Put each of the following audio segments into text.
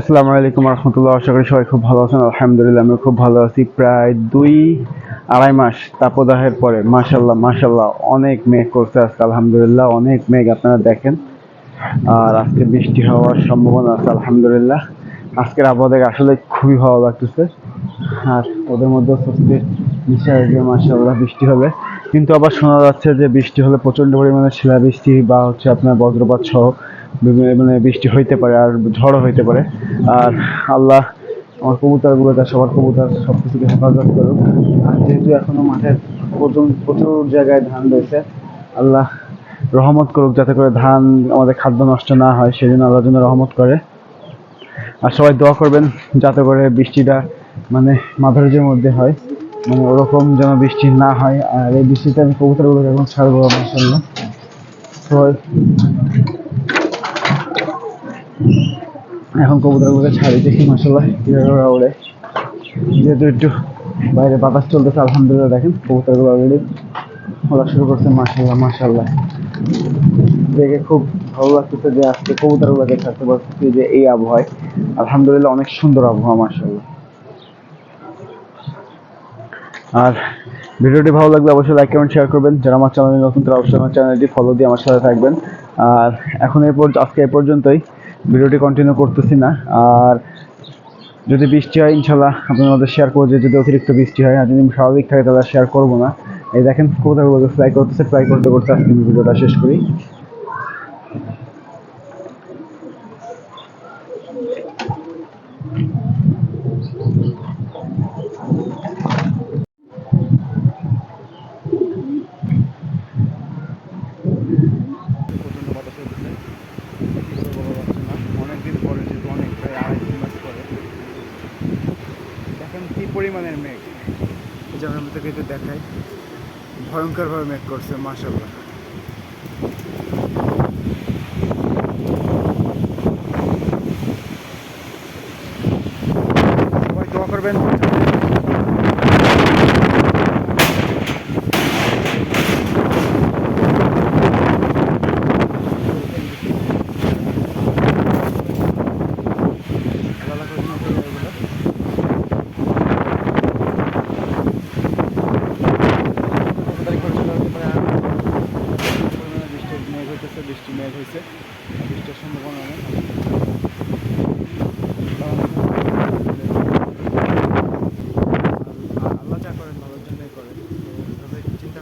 আসসালামু আলাইকুম রহমতুল্লাহ আশা করি সবাই খুব ভালো আছেন। আলহামদুলিল্লাহ আমি খুব ভালো আছি। প্রায় দুই, আড়াই মাস তাপদাহের পরে মাশাল্লাহ মাশাল্লাহ অনেক মেঘ করছে আজকে, আলহামদুলিল্লাহ, অনেক মেঘ আপনারা দেখেন। আর আজকে বৃষ্টি হওয়ার সম্ভাবনা আছে, আলহামদুলিল্লাহ। আজকের আবহাওয়া দেখে আসলে খুবই ভালো লাগতেছে। আর ওদের মধ্যে স্বস্তির নিশ্চয় যে মাশাল্লাহ বৃষ্টি হবে। কিন্তু আবার শোনা যাচ্ছে যে বৃষ্টি হলে প্রচণ্ড পরিমাণে শিলাবৃষ্টি বা হচ্ছে আপনার বজ্রপাত সহ মানে বৃষ্টি হইতে পারে আর ঝড়ও হইতে পারে। আর আল্লাহ আমার কবুতরগুলোকে সবার কবুতর সব কিছুকে হেফাজত করুক। আর যেহেতু এখনও মাঠের প্রচুর প্রচুর জায়গায় ধান রয়েছে, আল্লাহ রহমত করুক যাতে করে ধান আমাদের খাদ্য নষ্ট না হয় সেই জন্য আল্লাহ যেন রহমত করে। আর সবাই দোয়া করবেন যাতে করে বৃষ্টিটা মানে মাঝারিজের মধ্যে হয় মানে ওরকম যেন বৃষ্টি না হয়। আর এই বৃষ্টিতে আমি কবুতরগুলোকে এখন ছাড়বো মাসাল্লাহ সবাই এখন কবুতরগুলোকে ছাড়ি দেখি মাসাল্লাহ কীভাবে ওরা ওড়ে। যেহেতু একটু বাইরে বাতাস চলতেছে, আলহামদুলিল্লাহ, দেখেন কবুতরগুলো অলরেডি ওরা শুরু করছে মাসাল্লাহ মাসাল্লাহ দেখে খুব ভালো লাগতেছে যে আজকে কবুতরগুলোকে ছাড়তে পারতেছি যে এই আবহাওয়ায়। আলহামদুলিল্লাহ, অনেক সুন্দর আবহাওয়া মাসাল্লাহ আর ভিডিওটি ভালো লাগলে অবশ্যই লাইক কমেন্ট শেয়ার করবেন। যারা আমার চ্যানেলে নতুন, তারা অবশ্যই আমার চ্যানেলটি ফলো দিয়ে আমার সাথে থাকবেন। আর এখন এই পর্যন্ত আজকে এই পর্যন্তই। ভিডিওটি কন্টিনিউ করতেছি না। আর যদি বৃষ্টি হয়, ইনশাল্লাহ আপনার মধ্যে শেয়ার করব। যদি অতিরিক্ত বৃষ্টি হয়, আর যদি স্বাভাবিক থাকে, তাহলে শেয়ার করব না। এই দেখেন কোথাও ফ্লাই করতেছে ফ্লাই করতে করতে আজকে ভিডিওটা শেষ করি প্রচণ্ড বাতাস হইতেছে কিছু বলা যাচ্ছে না অনেকদিন পরে যেহেতু অনেক প্রায় আড়াই তিন মাস পরে দেখেন কি পরিমাণের মেঘ। যেমন আমি তোকে দেখাই ভয়ঙ্করভাবে মেঘ করছে মাসাল্লাহ করবেন আল্লাহ রাখার জন্য তো এগুলো। কত তারিখ পর্যন্ত হতে পারে আর পরিমাণে বৃষ্টির হইতেছে বৃষ্টি, মেঘ হয়েছে বৃষ্টির সম্ভাবনা অনেক। আল্লাহ যা করেন, ভালোর জন্যই করেন। চিন্তা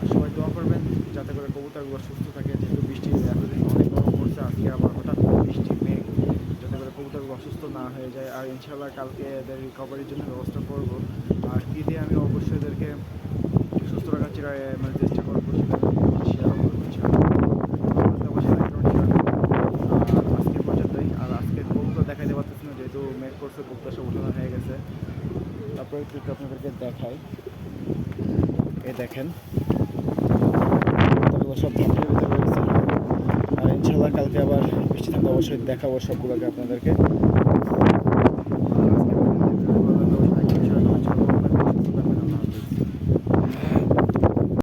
আর সবাই দোয়া করবেন, যাতে করে থাকে। যেহেতু বৃষ্টি গরম পড়ছে, আজকে আবার হঠাৎ মেঘ, যাতে করে অসুস্থ না হয়ে যায়। আর ইনশাল্লাহ কালকে এদের রিকভারির জন্য ব্যবস্থা করব। আর ঈদে আমি অবশ্যই এদেরকে সুস্থ মানে আজকে আর আজকে দেখাইতে না, যেহেতু হয়ে গেছে। আপনাদেরকে দেখাই। এই দেখেন। সব আর ইনশাল্লাহ কালকে আবার বৃষ্টি থাকলে অবশ্যই দেখাবো সবগুলোকে আপনাদেরকে।